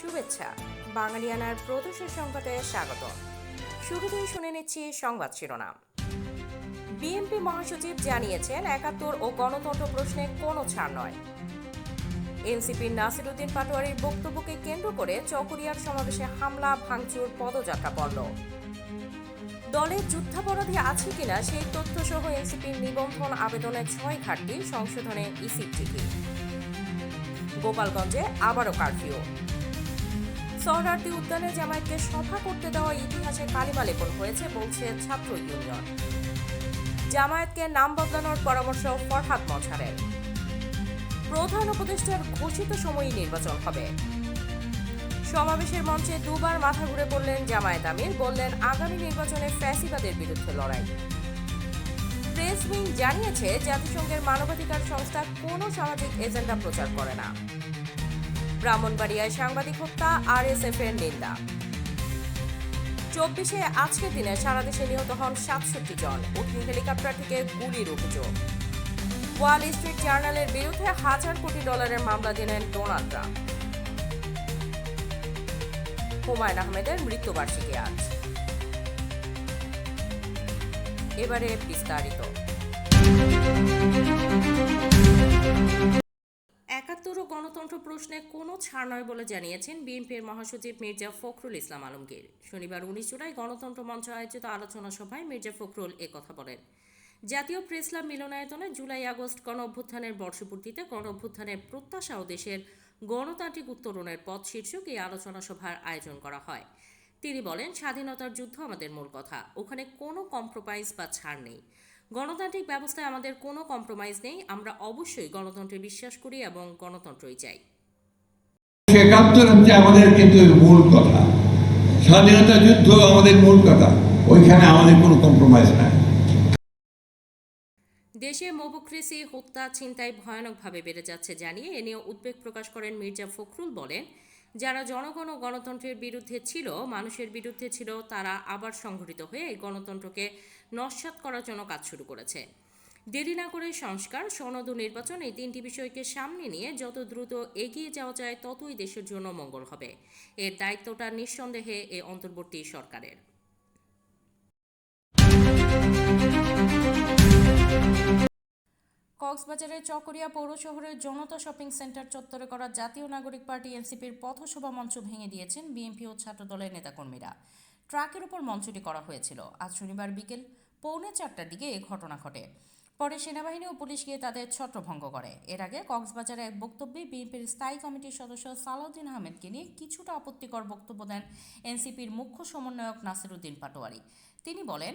শুভেচ্ছা। বাঙালিয়ানার প্রদর্শের সংবাদে স্বাগত। শুরুতেই শুনে নিচ্ছি সংবাদ শিরোনাম। বিএনপি মহাসচিব জানিয়েছেন, একাত্তর ও গণতন্ত্র প্রশ্নে কোনো ছাড় নয়। এনসিপির নাসিরুদ্দিন পাটোয়ারির বক্তব্যকে কেন্দ্র করে চকরিয়ার সমাবেশে হামলা, ভাঙচুর, পদযাত্রা পড়ল দলের যুদ্ধাপরাধী আছে কিনা সেই তথ্য সহ এনসিপির নিবন্ধন আবেদনের ছয় ঘাটতি সংশোধনে ইসির চিঠি। গোপালগঞ্জে আবারও কারফিউ। সহরার্দি উদ্যানে জামায়াতকে সভা করতে দেওয়া ইতিহাসে কালিমা লেপন হয়েছে, বলছে ছাত্র ইউনিয়ন। জামায়াতকে নাম বদলানোর পরামর্শ ফরহাদ মছারের প্রধান উপদেষ্টার ঘোষিত সময়ই নির্বাচন হবে। সমাবেশের মঞ্চে দুবার মাথা ঘুরে পড়লেন জামায়াত আমির, বললেন আগামী নির্বাচনে ফ্যাসিবাদের বিরুদ্ধে লড়াই। প্রেস উইং জানিয়েছে, জাতিসংঘের মানবাধিকার সংস্থা কোনো সামাজিক এজেন্ডা প্রচার করে না। ব্রাহ্মণবাড়িয়ায় সাংবাদিক হত্যা আরএসএফ এর নিন্দা। চব্বিশে আজকের দিনে সারা দেশে নিহত হন সাতষট্টি জন। অগ্নি হেলিকপ্টার থেকে গুলির অভিযোগ। ওয়াল স্ট্রিট জার্নালের বিরুদ্ধে হাজার কোটি ডলারের মামলা দিলেন ডোনাল্ড ট্রাম্প। হুমায়ুন আহমেদের মৃত্যুবার্ষিকী আজ। এবারে বিস্তারিত। গণতন্ত্র প্রশ্নে কোনো ছাড় নয় বলে জানিয়েছেন বিএনপির মহাসচিব মির্জা ফখরুল ইসলাম আলমগীর। শনিবার উনিশ জুলাই গণতন্ত্র মঞ্চ আয়োজিত আলোচনা সভায় মির্জা ফখরুল কথা বলেন। জাতীয় প্রেস ক্লাব মিলনায়তনে জুলাই আগস্ট গণ অভ্যুত্থানের বর্ষপূর্তিতে গণ অভ্যুত্থানের প্রত্যাশা ও দেশের গণতান্ত্রিক উত্তরণের পথ শীর্ষক এই আলোচনা সভার আয়োজন করা হয়। তিনি বলেন, স্বাধীনতার যুদ্ধ আমাদের মূল কথা। ওখানে কোনো কম্প্রোমাইজ বা ছাড় নেই। গণতান্ত্রিক ব্যবস্থায় আমাদের কোনো কম্প্রোমাইজ নেই আমরা অবশ্যই গণতন্ত্রে বিশ্বাস করি এবং গণতন্ত্রই চাই। একাত্তর হচ্ছে আমাদের কিন্তু মূল কথা। স্বাধীনতা যুদ্ধ আমাদের মূল কথা। ওইখানে আমাদের কোনো কম্প্রোমাইজ নাই। দেশে মোবোক্রেসি হত্যা ছিনতাই ভয়ানকভাবে বেড়ে যাচ্ছে জানিয়ে এ নিয়ে উদ্বেগ প্রকাশ করেন মির্জা ফখরুল বলেন যারা জনগণ ও গণতন্ত্রের বিরুদ্ধে ছিল, মানুষের বিরুদ্ধে ছিল, তারা আবার সংঘটিত হয়ে এই গণতন্ত্রকে নস্যাৎ করার জন্য কাজ শুরু করেছে। দেরি না করে সংস্কার, সনদ ও নির্বাচন এই তিনটি বিষয়কে সামনে নিয়ে যত দ্রুত এগিয়ে যাওয়া যায়, ততই দেশের জন্য মঙ্গল হবে। এর দায়িত্বটা নিঃসন্দেহে এ অন্তর্বর্তী সরকারের। কক্সবাজারের চকরিয়া পৌর শহরের জনতা শপিং সেন্টার চত্বরে করা জাতীয় নাগরিক পার্টি এনসিপির পথসভা মঞ্চ ভেঙে দিয়েছেন বিএনপি ও ছাত্রদলের নেতাকর্মীরা। ট্রাকের উপর মঞ্চটি করা হয়েছিল। আজ শনিবার বিকেল পৌনে চারটার দিকে এ ঘটনা ঘটে। পরে সেনাবাহিনী ও পুলিশ গিয়ে তাদের ছত্রভঙ্গ করে। এর আগে কক্সবাজারে এক বক্তব্যে বিএনপির স্থায়ী কমিটির সদস্য সালাউদ্দিন আহমেদকে নিয়ে কিছুটা আপত্তিকর বক্তব্য দেন এনসিপির মুখ্য সমন্বয়ক নাসিরুদ্দিন পাটোয়ারি। তিনি বলেন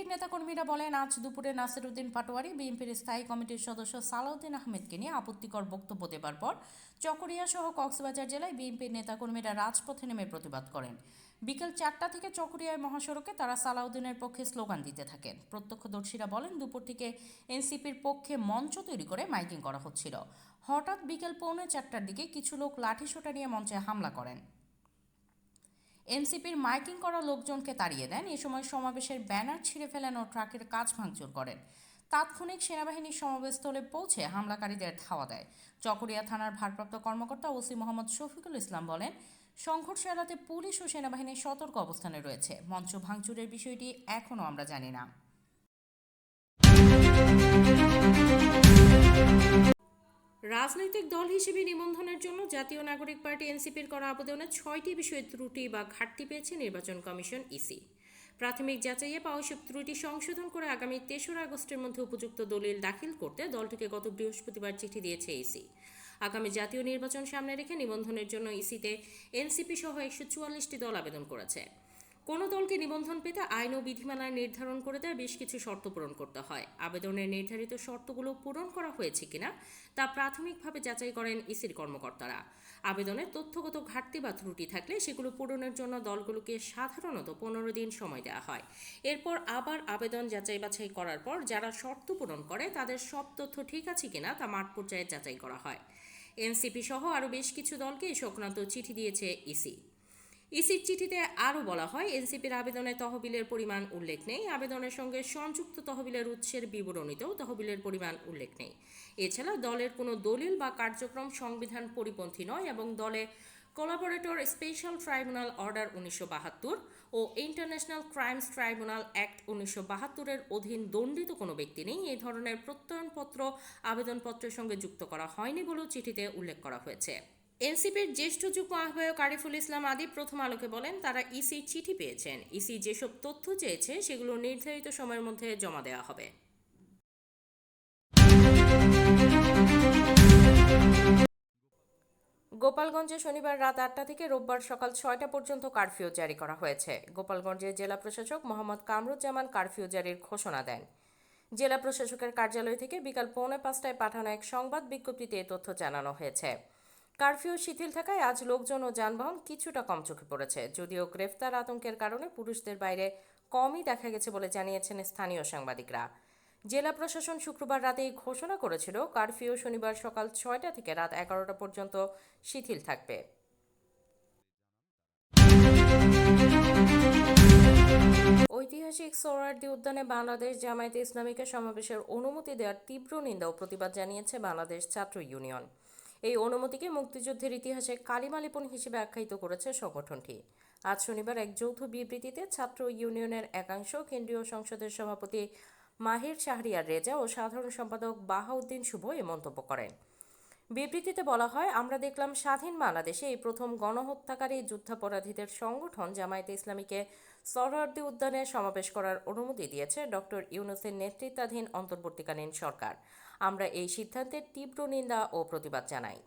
বিএনপির নেতাকর্মীরা বলেন, আজ দুপুরে নাসিরুদ্দিন পাটোয়ারি বিএনপির স্থায়ী কমিটির সদস্য সালাউদ্দিন আহমেদকে নিয়ে আপত্তিকর বক্তব্য দেবার পর চকরিয়া সহ কক্সবাজার জেলায় বিএনপির নেতাকর্মীরা রাজপথে নেমে প্রতিবাদ করেন। বিকেল চারটা থেকে চকরিয়ায় মহাসড়কে তারা সালাউদ্দিনের পক্ষে স্লোগান দিতে থাকেন। প্রত্যক্ষদর্শীরা বলেন, দুপুর থেকে এনসিপির পক্ষে মঞ্চ তৈরি করে মাইকিং করা হচ্ছিল। হঠাৎ বিকেল পৌনে চারটার দিকে কিছু লোক লাঠিসোঁটা নিয়ে মঞ্চে হামলা করেন। এনসিপির মাইকিং করা লোকজনকে তাড়িয়ে দেন। এ সময় সমাবেশের ব্যানার ছিঁড়ে ফেলেন ও ট্রাকের কাজ ভাঙচুর করেন। তাৎক্ষণিক সেনাবাহিনীর সমাবেশস্থলে পৌঁছে হামলাকারীদের ধাওয়া দেয়। চকরিয়া থানার ভারপ্রাপ্ত কর্মকর্তা ওসি মোহাম্মদ শফিকুল ইসলাম বলেন, সংঘর্ষ এড়াতে পুলিশ ও সেনাবাহিনী সতর্ক অবস্থানে রয়েছে। মঞ্চ ভাঙচুরের বিষয়টি এখনও আমরা জানি না। রাজনৈতিক দল হিসেবে নিবন্ধনের জন্য জাতীয় নাগরিক পার্টি এনসিপির করা আবেদনে ছয়টি বিষয়ে ত্রুটি বা ঘাটতি পেয়েছে নির্বাচন কমিশন ইসি। প্রাথমিক যাচাইয়ে পাওয়া সব ত্রুটি সংশোধন করে আগামী তেসরা আগস্টের মধ্যে উপযুক্ত দলিল দাখিল করতে দলটিকে গত বৃহস্পতিবার চিঠি দিয়েছে ইসি। আগামী জাতীয় নির্বাচন সামনে রেখে নিবন্ধনের জন্য ইসিতে এনসিপি সহ একশো চুয়াল্লিশটি দল আবেদন করেছে। কোনো দলকে নিবন্ধন পেতে আইন ও বিধিমালায় নির্ধারণ করে দেয় বেশ কিছু শর্ত পূরণ করতে হয়। আবেদনের নির্ধারিত শর্তগুলো পূরণ করা হয়েছে কিনা তা প্রাথমিকভাবে যাচাই করেন ইসির কর্মকর্তারা। আবেদনের তথ্যগত ঘাটতি বা ত্রুটি থাকলে সেগুলো পূরণের জন্য দলগুলোকে সাধারণত পনেরো দিন সময় দেওয়া হয়। এরপর আবার আবেদন যাচাই বাছাই করার পর যারা শর্ত পূরণ করে তাদের সব তথ্য ঠিক আছে কিনা তা মাঠ পর্যায়ে যাচাই করা হয়। এনসিপি সহ আরও বেশ কিছু দলকে সংক্রান্ত চিঠি দিয়েছে ইসি। ইসির চিঠিতে আরও বলা হয়, এনসিপির আবেদনে তহবিলের পরিমাণ উল্লেখ নেই। আবেদনের সঙ্গে সংযুক্ত তহবিলের উৎসের বিবরণীতেও তহবিলের পরিমাণ উল্লেখ নেই। এছাড়া দলের কোনো দলিল বা কার্যক্রম সংবিধান পরিপন্থী নয় এবং দলে কোলাবোরেটর স্পেশাল ট্রাইব্যুনাল অর্ডার উনিশশো বাহাত্তর ও ইন্টারন্যাশনাল ক্রাইমস ট্রাইব্যুনাল অ্যাক্ট উনিশশো বাহাত্তরের অধীন দণ্ডিত কোনো ব্যক্তি নেই। এই ধরনের প্রত্যয়নপত্র আবেদনপত্রের সঙ্গে যুক্ত করা হয়নি বলেও চিঠিতে উল্লেখ করা হয়েছে। এনসিপির জ্যেষ্ঠ যুগ্ম আহ্বায়ক আরিফুল ইসলাম আদি প্রথম আলোকে বলেন, তারা ইসির চিঠি পেয়েছেন। ইসি যেসব তথ্য চেয়েছে, সেগুলো নির্ধারিত সময়ের মধ্যে জমা দেওয়া হবে। গোপালগঞ্জে শনিবার রাত আটটা থেকে রোববার সকাল ছয়টা পর্যন্ত কারফিউ জারি করা হয়েছে। গোপালগঞ্জের জেলা প্রশাসক মোহাম্মদ কামরুজ্জামান কারফিউ জারির ঘোষণা দেন। জেলা প্রশাসকের কার্যালয় থেকে বিকাল পৌনে পাঁচটায় পাঠানো এক সংবাদ বিজ্ঞপ্তিতে এ তথ্য জানানো হয়েছে। কারফিউ শিথিল থাকায় আজ লোকজন ও যানবাহন কিছুটা কম চোখে পড়েছে। যদিও গ্রেফতার আতঙ্কের কারণে পুরুষদের বাইরে কমই দেখা গেছে বলে জানিয়েছেন স্থানীয় সাংবাদিকরা। জেলা প্রশাসন শুক্রবার রাতেই ঘোষণা করেছিল, কারফিউ শনিবার সকাল ছয়টা থেকে রাত এগারোটা পর্যন্ত শিথিল থাকবে। ঐতিহাসিক সোহরাওয়ার্দী উদ্যানে বাংলাদেশ জামায়াতে ইসলামীকে সমাবেশের অনুমতি দেওয়ার তীব্র নিন্দা ও প্রতিবাদ জানিয়েছে বাংলাদেশ ছাত্র ইউনিয়ন। এই অনুমতিকে মুক্তিযুদ্ধের ইতিহাসে কালিমালিপন হিসেবে আখ্যায়িত করেছে সংগঠনটি। আজ শনিবার এক যৌথ বিবৃতিতে ছাত্র ইউনিয়নের একাংশ কেন্দ্রীয় সংসদের সভাপতি মাহির শাহরিয়ার রেজা ও সাধারণ সম্পাদক বাহাউদ্দিন শুভ এ মন্তব্য করেন। বিবৃতিতে বলা হয়, আমরা দেখলাম স্বাধীন বাংলাদেশে এই প্রথম গণহত্যাকারী যুদ্ধাপরাধীদের সংগঠন জামায়াতে ইসলামীকে সরওয়ার্দী উদ্যানে সমাবেশ করার অনুমতি দিয়েছে ডক্টর ইউনুসের নেতৃত্বাধীন অন্তর্বর্তীকালীন সরকার। আমরা এই সিদ্ধান্তের তীব্র নিন্দা ও প্রতিবাদ জানাই।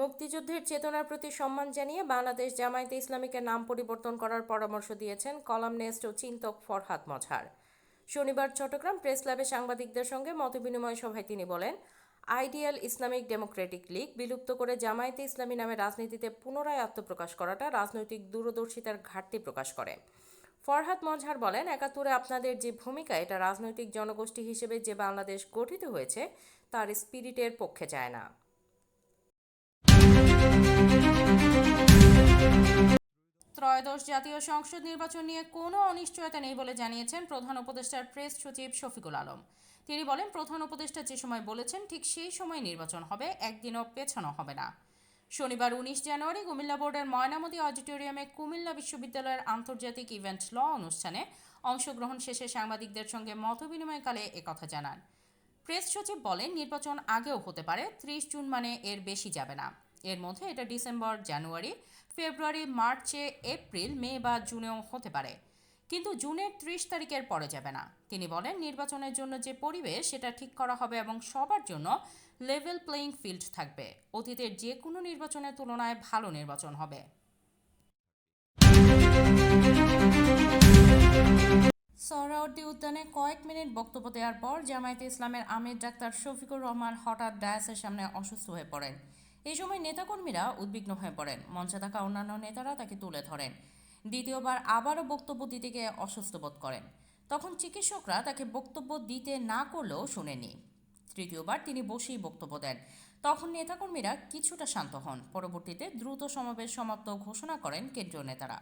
মুক্তিযুদ্ধের চেতনার প্রতি সম্মান জানিয়ে বাংলাদেশ জামায়াতে ইসলামীকে নাম পরিবর্তন করার পরামর্শ দিয়েছেন কলামনেস্ট ও চিন্তক ফরহাদ মজহার। শনিবার চট্টগ্রাম প্রেস ক্লাবে সাংবাদিকদের সঙ্গে মতবিনিময় সভায় তিনি বলেন, আইডিয়াল ইসলামিক ডেমোক্রেটিক লীগ বিলুপ্ত করে জামায়াতে ইসলামী নামে রাজনীতিতে পুনরায় আত্মপ্রকাশ করাটা রাজনৈতিক দূরদর্শিতার ঘাটতি প্রকাশ করে। ফরহাদ মজহার বলেন, একাত্তরে আপনাদের যে ভূমিকা, এটা রাজনৈতিক জনগোষ্ঠী হিসেবে যে বাংলাদেশ গঠিত হয়েছে, তার স্পিরিটের পক্ষে যায় না। ত্রয়োদশ জাতীয় সংসদ নির্বাচন নিয়ে কোনো অনিশ্চয়তা নেই বলে জানিয়েছেন প্রধান উপদেষ্টার প্রেস সচিব শফিকুল আলম। তিনি বলেন, প্রধান উপদেষ্টা যে সময় বলেছেন, ঠিক সেই সময় নির্বাচন হবে, একদিনও পেছানো হবে না। শনিবার উনিশ জানুয়ারি কুমিল্লা বোর্ডের ময়নামতি অডিটোরিয়ামে কুমিল্লা বিশ্ববিদ্যালয়ের আন্তর্জাতিক ইভেন্ট ল অনুষ্ঠানে অংশগ্রহণ শেষে সাংবাদিকদের সঙ্গে মতবিনিময়কালে একথা জানান। প্রেস সচিব বলেন, নির্বাচন আগেও হতে পারে, ত্রিশ জুন মানে এর বেশি যাবে না। এর মধ্যে এটা ডিসেম্বর, জানুয়ারি, ফেব্রুয়ারি, মার্চে, এপ্রিল, মে বা জুনেও হতে পারে। কিন্তু জুনের ত্রিশ তারিখের পরে যাবে না। তিনি বলেন, নির্বাচনের জন্য যে পরিবেশ, সেটা ঠিক করা হবে এবং সবার জন্য লেভেল প্লেয়িং ফিল্ড থাকবে। অতীতের যে কোনো নির্বাচনের তুলনায় ভালো নির্বাচন হবে। সোহরাওয়ার্দী উদ্যানে কয়েক মিনিট বক্তব্য দেওয়ার পর জামায়াতে ইসলামের আমির ডাক্তার শফিকুর রহমান হঠাৎ ডায়াসের সামনে অসুস্থ হয়ে পড়েন। এই সময় নেতাকর্মীরা উদ্বিগ্ন হয়ে পড়েন। মঞ্চে থাকা অন্যান্য নেতারা তাকে তুলে ধরেন। দ্বিতীয়বার আবারও বক্তব্য দিতে গিয়ে অসুস্থ বোধ করেন। তখন চিকিৎসকরা তাকে বক্তব্য দিতে না করলেও শুনেনি তৃতীয়বার তিনি বসেই বক্তব্য দেন। তখন নেতাকর্মীরা কিছুটা শান্ত হন। পরবর্তীতে দ্রুত সমাবেশ সমাপ্ত ঘোষণা করেন কেন্দ্রীয় নেতারা।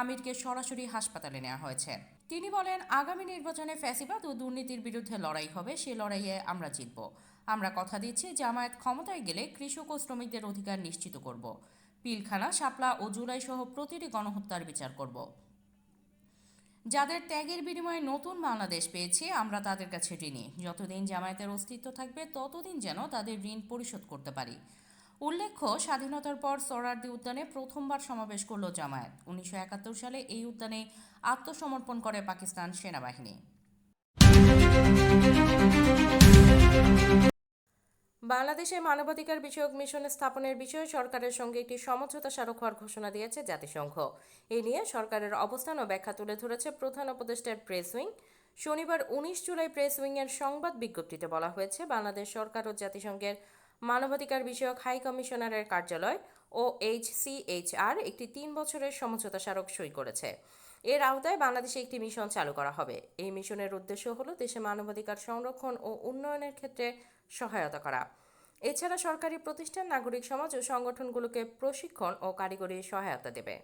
আমিরকে সরাসরি হাসপাতালে নেওয়া হয়েছে। তিনি বলেন, আগামী নির্বাচনে ফ্যাসিবাদ ও দুর্নীতির বিরুদ্ধে লড়াই হবে, সে লড়াইয়ে আমরা জিতব। আমরা কথা দিচ্ছি, জামায়াত ক্ষমতায় গেলে কৃষক ও শ্রমিকদের অধিকার নিশ্চিত করব। পিলখানা, শাপলা ও জুলাই সহ প্রতিটি গণহত্যার বিচার করব। যাদের ত্যাগের বিনিময়ে নতুন বাংলাদেশ পেয়েছে, আমরা তাদের কাছে ঋণী। যতদিন জামায়াতের অস্তিত্ব থাকবে, ততদিন যেন তাদের ঋণ পরিশোধ করতে পারি। উল্লেখ্য, স্বাধীনতার পর সরারদি উদ্যানে প্রথমবার সমাবেশ করল জামায়াত। উনিশশো একাত্তর সালে এই উদ্যানে আত্মসমর্পণ করে পাকিস্তান সেনাবাহিনী। বাংলাদেশে মানবাধিকার বিষয়ক মিশন স্থাপনের বিষয়ে সরকারের সঙ্গে একটি সমঝোতা স্মারক হওয়ার ঘোষণা দিয়েছে জাতিসংঘ। এ নিয়ে সরকারের অবস্থান ও ব্যাখ্যা তুলে ধরেছে প্রধান উপদেষ্টার প্রেস উইং। শনিবার উনিশ জুলাই প্রেস উইংয়ের সংবাদ বিজ্ঞপ্তিতে বলা হয়েছে, বাংলাদেশ সরকার ও জাতিসংঘের মানবাধিকার বিষয়ক হাই কমিশনারের কার্যালয় ও এইচসিএইচআর একটি তিন বছরের সমঝোতা স্মারক সই করেছে। এর আওতায় বাংলাদেশে একটি মিশন চালু করা হবে। এই মিশনের উদ্দেশ্য হল দেশে মানবাধিকার সংরক্ষণ ও উন্নয়নের ক্ষেত্রে সহায়তা করা। এছাড়া সরকারি প্রতিষ্ঠান, নাগরিক সমাজ ও সংগঠনগুলোকে প্রশিক্ষণ ও কারিগরি সহায়তা দেবে।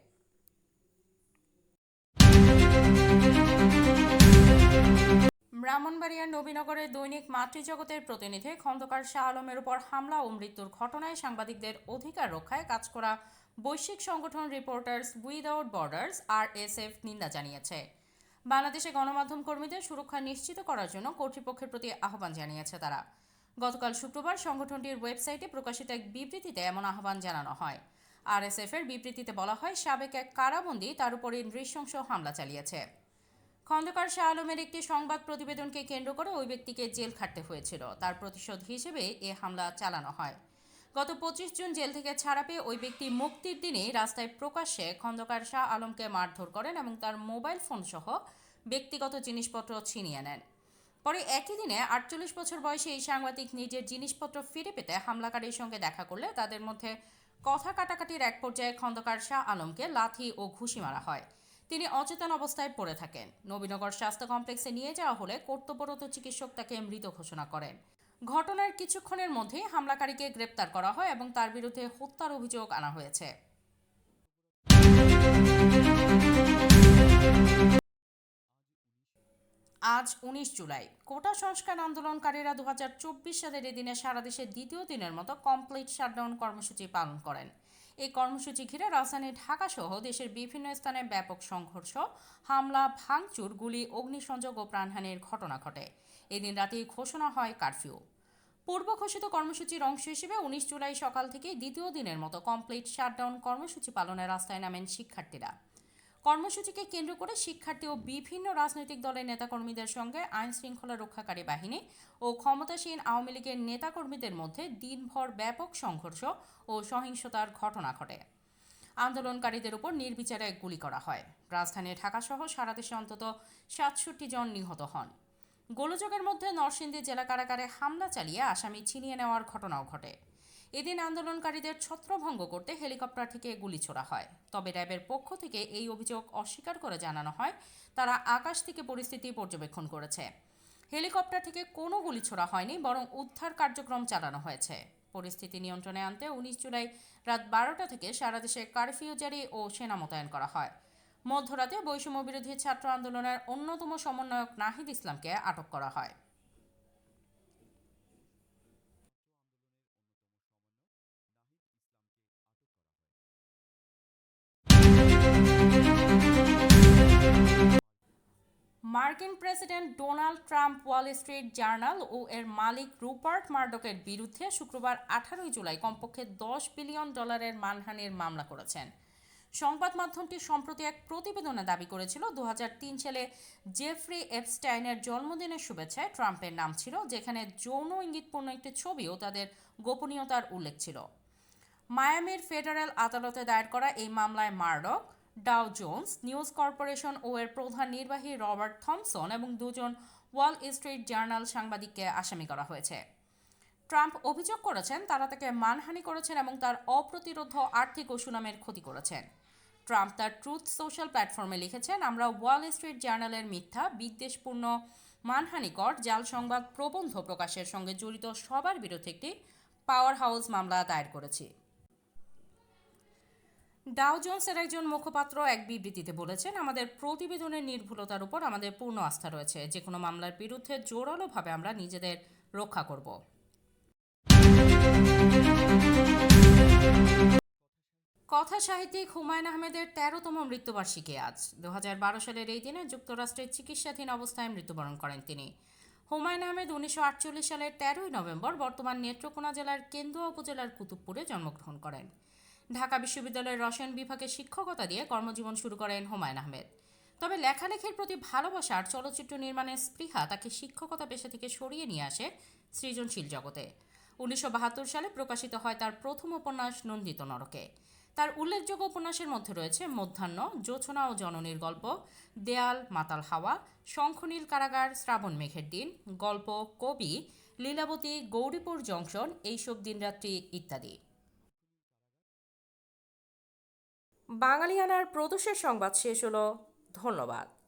ব্রাহ্মণবাড়িয়ার নবীনগরের দৈনিক মাতৃজগতের প্রতিনিধি খন্দকার শাহ আলমের উপর হামলা ও মৃত্যুর ঘটনায় সাংবাদিকদের অধিকার রক্ষায় কাজ করা বৈশ্বিক সংগঠন reporters without borders R S F নিন্দা জানিয়েছে। বাংলাদেশে গণমাধ্যম কর্মীদের সুরক্ষা নিশ্চিত করার জন্য কর্তৃপক্ষের প্রতি আহ্বান জানিয়েছে তারা। গতকাল শুক্রবার সংগঠনটির ওয়েবসাইটে প্রকাশিত এক বিবৃতিতে এমন আহ্বান জানানো হয়। আরএসএফ এর বিবৃতিতে বলা হয়, সাবেক এক কারাবন্দী তার উপরে নৃশংস হামলা চালিয়েছে। খন্দকার শাহ আলমের একটি সংবাদ প্রতিবেদনকে কেন্দ্র করে ওই ব্যক্তিকে জেল খাটতে হয়েছিল। তার প্রতিশোধ হিসেবে এ হামলা চালানো হয়। গত পঁচিশ জুন জেল থেকে ছাড়া পেয়ে ওই ব্যক্তি মুক্তির দিনেই রাস্তায় প্রকাশ্যে খন্দকার শাহ আলমকে মারধর করেন এবং তার মোবাইল ফোন সহ ব্যক্তিগত জিনিসপত্র ছিনিয়ে নেন। পরে একই দিনে আটচল্লিশ বছর বয়সে এই সাংবাদিক নিজের জিনিসপত্র ফিরে পেতে হামলাকারীর সঙ্গে দেখা করলে তাদের মধ্যে কথা কাটাকাটির এক পর্যায়ে খন্দকার শাহ আলমকে লাথি ও ঘুষি মারা হয়। তিনি অচেতন অবস্থায় পড়ে থাকেন। নবীনগর স্বাস্থ্য কমপ্লেক্সে নিয়ে যাওয়া হলে কর্তব্যরত চিকিৎসক তাকে মৃত ঘোষণা করেন। ঘটনার কিছুক্ষণের মধ্যেই হামলাকারীকে গ্রেপ্তার করা হয় এবং তার বিরুদ্ধে হত্যার অভিযোগ আনা হয়েছে। আজ উনিশ জুলাই। কোটা সংস্কার আন্দোলনকারীরা দু হাজার চব্বিশ সালের এদিনে দিনে সারা দেশে দ্বিতীয় দিনের মতো কমপ্লিট শাটডাউন কর্মসূচি পালন করেন। এই কর্মসূচি ঘিরে রাজধানী ঢাকা সহ দেশের বিভিন্ন স্থানে ব্যাপক সংঘর্ষ, হামলা, ভাঙচুর, গুলি, অগ্নিসংযোগ ও প্রাণহানির ঘটনা ঘটে। এদিন রাতে ঘোষণা হয় কারফিউ। পূর্ব ঘোষিত কর্মসূচির অংশ হিসেবে উনিশ জুলাই সকাল থেকে দ্বিতীয় দিনের মতো কমপ্লিট শাটডাউন কর্মসূচি পালনের রাস্তায় নামেন শিক্ষার্থীরা। কর্মসূচিকে কেন্দ্র করে শিক্ষার্থী ও বিভিন্ন রাজনৈতিক দলের নেতাকর্মীদের সঙ্গে আইন শৃঙ্খলা রক্ষাকারী বাহিনী ও ক্ষমতাসীন আওয়ামী লীগের নেতাকর্মীদের মধ্যে দিনভর ব্যাপক সংঘর্ষ ও সহিংসতার ঘটনা ঘটে। আন্দোলনকারীদের উপর নির্বিচারে গুলি করা হয়। রাজধানী ঢাকাসহ সারা দেশে অন্তত সাতষট্টি জন নিহত হন। গোলযোগের মধ্যে নরসিংদী জেলা কারাগারে হামলা চালিয়ে আসামি ছিনিয়ে নেওয়ার ঘটনাও ঘটে। এদিন আন্দোলনকারীদের ছত্রভঙ্গ করতে হেলিকপ্টার থেকে গুলি ছোড়া হয়। তবে র্যাবের পক্ষ থেকে এই অভিযোগ অস্বীকার করে জানানো হয়। তারা আকাশ থেকে পরিস্থিতি পর্যবেক্ষণ করেছে। হেলিকপ্টার থেকে কোনো গুলি ছোড়া হয়নি, বরং উদ্ধার কার্যক্রম চালানো হয়েছে। পরিস্থিতি নিয়ন্ত্রণে আনতে উনিশ জুলাই রাত বারোটা থেকে সারা দেশে কারফিউ জারি ও সেনা মোতায়েন করা হয়। মধ্যরাতে বৈষম্য বিরোধী ছাত্র আন্দোলনের অন্যতম সমন্বয়ক নাহিদ ইসলামকে আটক করা হয়। মার্কিন president Donald Trump Wall Street Journal ও এর মালিক রুপার্ট মার্ডকের বিরুদ্ধে শুক্রবার আঠারোই জুলাই কমপক্ষে দশ বিলিয়ন ডলারের মানহানির মামলা করেছেন। সংবাদ মাধ্যমটি সম্প্রতি এক প্রতিবেদনে দাবি করেছিল দু হাজার তিন সালে জেফ্রি এপস্টাইনের জন্মদিনের শুভেচ্ছায় ট্রাম্পের নাম ছিল, যেখানে যৌন ইঙ্গিতপূর্ণ একটি ছবিও তাদের গোপনীয়তার উল্লেখ ছিল। মায়ামির ফেডারেল আদালতে দায়ের করা এই মামলায় Murdoch Dow Jones, news corporation ও এর প্রধান নির্বাহী রবার্ট থমসন এবং দুজন ওয়াল স্ট্রিট জার্নাল সাংবাদিককে আসামি করা হয়েছে। ট্রাম্প অভিযোগ করেছেন, তারা তাকে মানহানি করেছেন এবং তার অপ্রতিরোধ আর্থিক ও সুনামের ক্ষতি করেছেন। ট্রাম্প তার ট্রুথ সোশ্যাল প্ল্যাটফর্মে লিখেছেন, আমরা ওয়াল স্ট্রিট জার্নালের মিথ্যা, বিদ্বেষপূর্ণ, মানহানিকর, জাল সংবাদ প্রবন্ধ প্রকাশের সঙ্গে জড়িত সবার বিরুদ্ধে একটি পাওয়ার হাউস মামলা দায়ের করেছি। ডাও জোন্সের একজন মুখপাত্র এক বিবৃতিতে বলেছেন, আমাদের প্রতিবেদনের নির্ভুলতার উপর আমাদের পূর্ণ আস্থা রয়েছে। যে কোনো মামলার বিরুদ্ধে জোরালোভাবে আমরা নিজেদের রক্ষা করব। কথা সাহিত্যিক হুমায়ুন আহমেদের তেরোতম মৃত্যুবার্ষিকী আজ। দু হাজার বারো সালের এই দিনে যুক্তরাষ্ট্রের চিকিৎসাধীন অবস্থায় মৃত্যুবরণ করেন তিনি। হুমায়ুন আহমেদ উনিশশো আটচল্লিশ সালের তেরোই নভেম্বর বর্তমান নেত্রকোনা জেলার কেন্দুয়া উপজেলার কুতুবপুরে জন্মগ্রহণ করেন। ঢাকা বিশ্ববিদ্যালয়ের রসায়ন বিভাগে শিক্ষকতা দিয়ে কর্মজীবন শুরু করেন হুমায়ুন আহমেদ। তবে লেখালেখির প্রতি ভালোবাসা আর চলচ্চিত্র নির্মাণের স্পৃহা তাকে শিক্ষকতা পেশা থেকে সরিয়ে নিয়ে আসে সৃজনশীল জগতে। উনিশশো বাহাত্তর সালে প্রকাশিত হয় তার প্রথম উপন্যাস নন্দিত নরকে। তার উল্লেখযোগ্য উপন্যাসের মধ্যে রয়েছে মধ্যাহ্ন জোছনা ও জননীর গল্প, দেয়াল, মাতাল হাওয়া শঙ্খনীল কারাগার, শ্রাবণ মেঘের দিন, গল্প, কবি, লীলাবতী, গৌরীপুর জংশন, এইসব দিনরাত্রি ইত্যাদি। বাঙালিয়ানার প্রদোষের সংবাদ শেষ হলো। ধন্যবাদ।